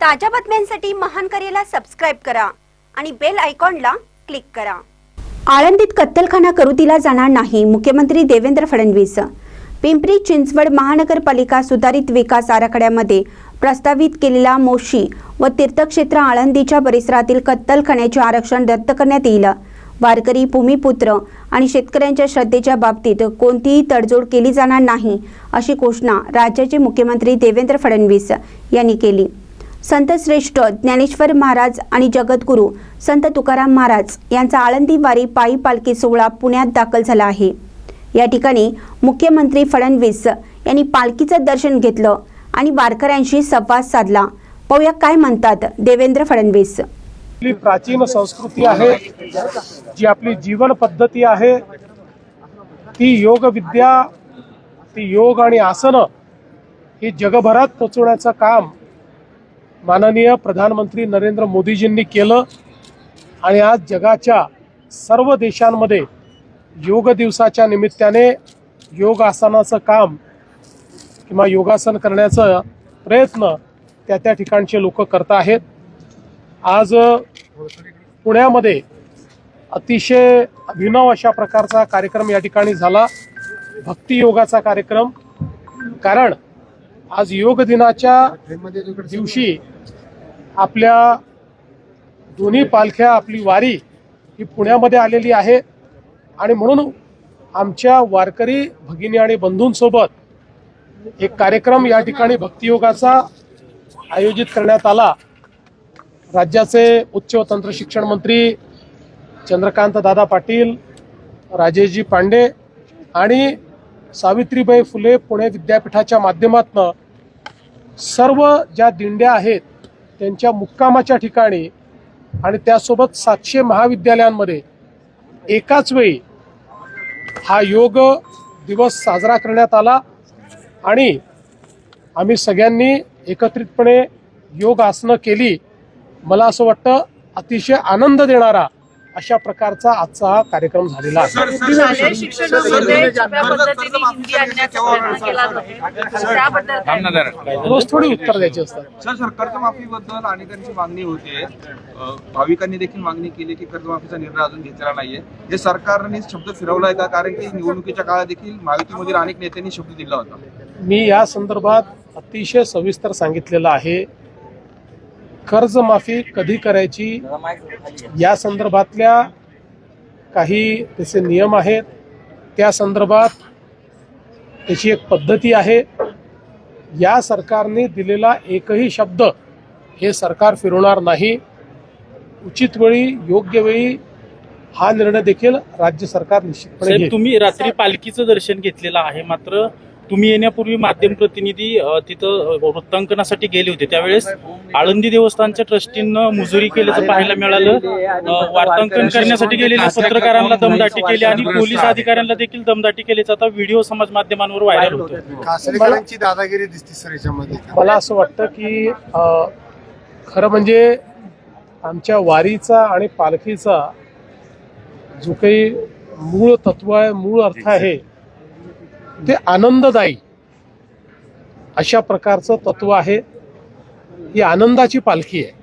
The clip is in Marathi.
ताज्या बातम्यांसाठी महानकरेला सबस्क्राईब करा आणि बेल आयकॉनला क्लिक करा. आळंदीत कत्तलखाना करू दिला जाणार नाही मुख्यमंत्री देवेंद्र फडणवीस. पिंपरी चिंचवड महानगरपालिका सुधारित विकास आराखड्यामध्ये प्रस्तावित केलेला मोशी व तीर्थक्षेत्र आळंदीच्या परिसरातील कत्तलखान्याचे आरक्षण रद्द करण्यात येईल. वारकरी भूमिपुत्र आणि शेतकऱ्यांच्या श्रद्धेच्या बाबतीत कोणतीही तडजोड केली जाणार नाही अशी घोषणा राज्याचे मुख्यमंत्री देवेंद्र फडणवीस यांनी केली. संत श्रेष्ठ ज्ञानेश्वर महाराज आणि जगद्गुरू संत तुकाराम महाराज यांचा आळंदी वारी पायी पालखी सोहळा पुण्यात दाखल झाला आहे. या ठिकाणी मुख्यमंत्री फडणवीस यांनी पालखीचं दर्शन घेतलं आणि वारकऱ्यांशी संवाद साधला. पाहूया काय म्हणतात देवेंद्र फडणवीस. आपली प्राचीन संस्कृती आहे जी आपली जीवन पद्धती आहे ती योग विद्या ती योग आणि आसनं ही जगभरात पोचवण्याचं काम माननीय प्रधानमंत्री नरेंद्र मोदीजींनी केलं आणि आज जगाच्या सर्व देशांमध्ये योग दिवसाच्या निमित्ताने योग आसनाचं काम किंवा योगासन करण्याचा प्रयत्न त्या त्या ठिकाणचे लोक करत आहेत. आज पुण्यामध्ये अतिशय अभिनव अशा प्रकारचा कार्यक्रम या ठिकाणी झाला. भक्ती योगाचा कार्यक्रम. कारण आज योग दिनाच्या दिवशी आपल्या दोन्ही पालख्या आपली वारी ही पुण्यामध्ये आलेली आहे. आणि म्हणून आमच्या वारकरी भगिनी आणि बंधूंसोबत एक कार्यक्रम या ठिकाणी भक्तियोगाचा आयोजित करण्यात आला. राज्याचे उच्च व तंत्र शिक्षण मंत्री चंद्रकांत दादा पाटील राजेशजी पांडे आणि सावित्रीबाई फुले पुणे विद्यापीठाच्या माध्यमातून सर्व ज्या दिंड्या आहेत त्यांच्या मुक्कामाच्या ठिकाणी आणि त्यासोबत सातशे महाविद्यालयांमध्ये एकाच वेळी हा योग दिवस साजरा करण्यात आला आणि आम्ही सगळ्यांनी एकत्रितपणे योग आसनं केली. मला असं वाटतं अतिशय आनंद देणारा अशा प्रकारचा आजचा हा कार्यक्रम झालेला आहे थोडी उत्तर द्यायची असतात सर सर कर्जमाफीबद्दल अनेकांची मागणी होते भाविकांनी देखील मागणी केली की कर्जमाफीचा निर्णय अजून घेतलेला नाहीये हे सरकारने शब्द फिरवलाय का कारण की निवडणुकीच्या काळात देखील महायुतीमधील अनेक नेत्यांनी शब्द दिला होता मी या संदर्भात अतिशय सविस्तर सांगितलेलं आहे कर्जमाफी कधी करायची या संदर्भातल्या काही त्याचे नियम आहेत. त्या संदर्भात त्याची एक पद्धती आहे. या सरकारने दिलेला एकही शब्द हे सरकार फिरवणार नाही. उचित वेळी योग्य वेळी हा निर्णय देखील राज्य सरकार निश्चितपणे तुम्ही रात्री पालखीचं दर्शन घेतलेलं आहे. मात्र तुम्ही येण्यापूर्वी माध्यम प्रतिनिधी तिथं वृत्तांकनासाठी गेले होते. त्यावेळेस आळंदी देवस्थानच्या ट्रस्टीनं मुजुरी केल्याचं पाहायला मिळालं. वार्तांकन करण्यासाठी गेलेल्या पत्रकारांना दमदाटी केली आणि पोलीस अधिकाऱ्यांना देखील दमदाटी केल्याचा आता व्हिडिओ समाज माध्यमांवर व्हायरल होतो. दादागिरी दिसते सर याच्यामध्ये. मला असं वाटतं की खरं म्हणजे आमच्या वारीचा आणि पालखीचा जो काही मूळ तत्व आहे मूळ अर्थ आहे ते आनंददायी. अशा प्रकारचं तत्व आहे. ही आनंदाची पालखी आहे.